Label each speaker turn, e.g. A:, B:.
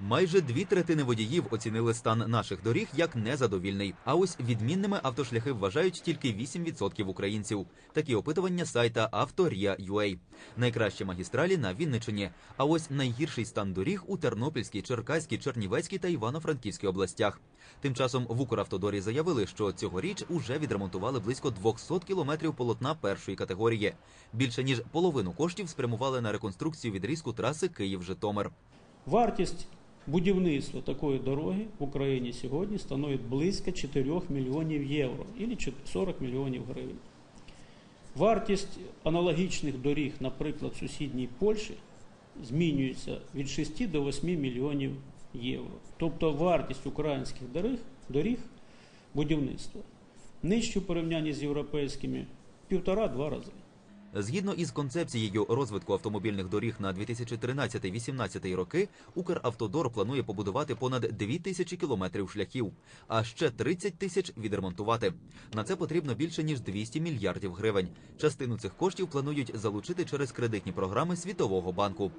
A: Майже дві третини водіїв оцінили стан наших доріг як незадовільний. А ось відмінними автошляхи вважають тільки 8% українців. Такі опитування сайта Авторія.ua. Найкращі магістралі на Вінничині. А ось найгірший стан доріг у Тернопільській, Черкаській, Чернівецькій та Івано-Франківській областях. Тим часом в Укравтодорі заявили, що цьогоріч уже відремонтували близько 200 кілометрів полотна першої категорії. Більше ніж половину коштів спрямували на реконструкцію відрізку траси Київ-Житомир.
B: Вартість будівництва такої дороги в Україні сьогодні становить близько 4 мільйонів євро або 40 мільйонів гривень. Вартість аналогічних доріг, наприклад, в сусідній Польщі, змінюється від 6 до 8 мільйонів євро. Тобто вартість українських доріг, доріг будівництва нижче в порівнянні з європейськими півтора-два рази.
A: Згідно із концепцією розвитку автомобільних доріг на 2013-2018 роки, Укравтодор планує побудувати понад 2 тисячі кілометрів шляхів, а ще 30 тисяч відремонтувати. На це потрібно більше ніж 200 мільярдів гривень. Частину цих коштів планують залучити через кредитні програми Світового банку.